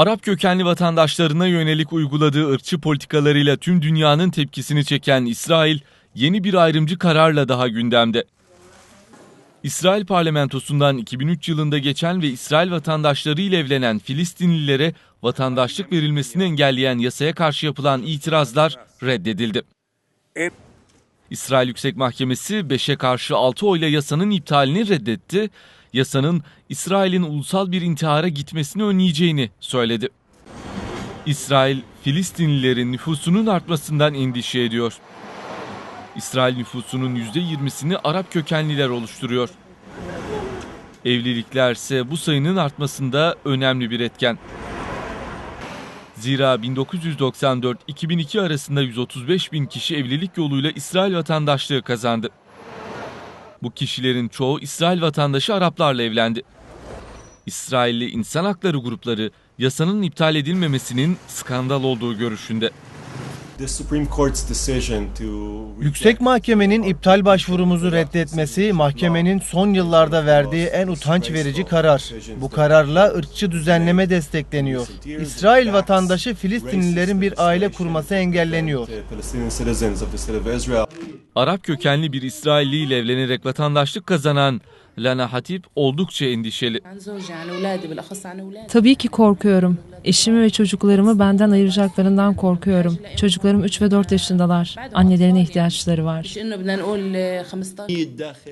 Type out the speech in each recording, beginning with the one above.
Arap kökenli vatandaşlarına yönelik uyguladığı ırkçı politikalarıyla tüm dünyanın tepkisini çeken İsrail, yeni bir ayrımcı kararla daha gündemde. İsrail parlamentosundan 2003 yılında geçen ve İsrail vatandaşları ile evlenen Filistinlilere vatandaşlık verilmesini engelleyen yasaya karşı yapılan itirazlar reddedildi. İsrail Yüksek Mahkemesi 5'e karşı 6 oyla yasanın iptalini reddetti. Yasanın İsrail'in ulusal bir intihara gitmesini önleyeceğini söyledi. İsrail, Filistinlilerin nüfusunun artmasından endişe ediyor. İsrail nüfusunun %20'sini Arap kökenliler oluşturuyor. Evlilikler ise bu sayının artmasında önemli bir etken. Zira 1994-2002 arasında 135 bin kişi evlilik yoluyla İsrail vatandaşlığı kazandı. Bu kişilerin çoğu İsrail vatandaşı Araplarla evlendi. İsrailli insan hakları grupları yasanın iptal edilmemesinin skandal olduğu görüşünde. Yüksek Mahkemenin iptal başvurumuzu reddetmesi mahkemenin son yıllarda verdiği en utanç verici karar. Bu kararla ırkçı düzenleme destekleniyor. İsrail vatandaşı Filistinlilerin bir aile kurması engelleniyor. Arap kökenli bir İsrailli ile evlenerek vatandaşlık kazanan Lana Hatip oldukça endişeli. Tabii ki korkuyorum. Eşimi ve çocuklarımı benden ayıracaklarından korkuyorum. Çocuklarım 3 ve 4 yaşındalar. Annelerine ihtiyaçları var.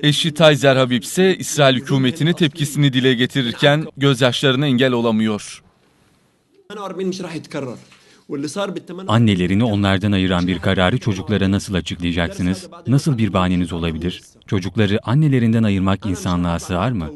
Eşi Tayzer Habib ise İsrail hükümetine tepkisini dile getirirken gözyaşlarına engel olamıyor. Annelerini onlardan ayıran bir kararı çocuklara nasıl açıklayacaksınız? Nasıl bir bahaneniz olabilir? Çocukları annelerinden ayırmak insanlığa sığar mı?